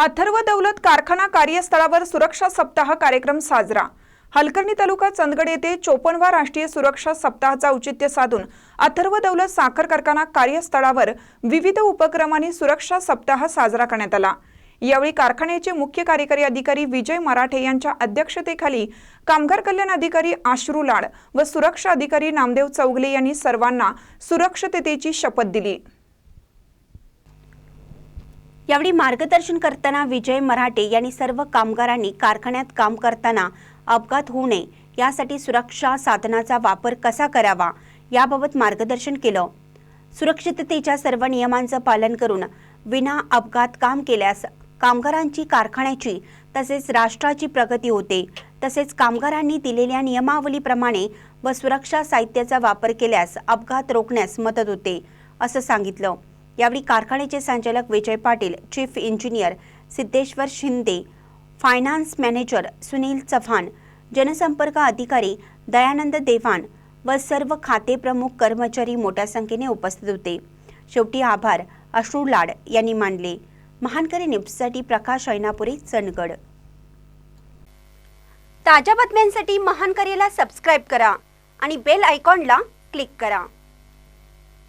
अथर्व दौलत कारखाना कार्यस्थळावर सुरक्षा सप्ताह कार्यक्रम साजरा. हलकर्णी तालुका चंदगड येथे चोपनवा राष्ट्रीय सुरक्षा सप्ताहाचा औचित्य साधून अथर्व दौलत साखर कारखाना कार्यस्थळावर विविध उपक्रमांनी सुरक्षा सप्ताह साजरा करण्यात आला. यावेळी कारखान्याचे मुख्य कार्यकारी अधिकारी विजय मराठे यांच्या अध्यक्षतेखाली कामगार कल्याण अधिकारी आश्रू लाड व सुरक्षा अधिकारी नामदेव चौगले यांनी सर्वांना सुरक्षिततेची शपथ दिली. यावेळी मार्गदर्शन करताना विजय मराठे यांनी सर्व कामगारांनी कारखान्यात काम करताना अपघात होऊ नये यासाठी सुरक्षा साधनाचा वापर कसा करावा याबाबत मार्गदर्शन केलं. सुरक्षिततेच्या सर्व नियमांचं पालन करून विना अपघात काम केल्यास कामगारांची कारखान्याची तसेच राष्ट्राची प्रगती होते. तसेच कामगारांनी दिलेल्या नियमावलीप्रमाणे व सुरक्षा साहित्याचा वापर केल्यास अपघात रोखण्यास मदत होते असं सांगितलं. यावेळी कारखान्याचे संचालक Vijay Patil chief engineer Siddheshwar Shinde finance manager Sunil Chavan जनसंपर्क अधिकारी दयानंद देवान व सर्व खाते प्रमुख कर्मचारी मोठ्या संख्येने उपस्थित होते. शेवटी आभार अश्रू लाड यांनी मानले. महानकरी न्यूजसाठी प्रकाश ऐनापुरे चंदगड. ताज्या बातम्यांसाठी महानकरीला सबस्क्राईब करा आणि बेल आयकॉनला क्लिक करा.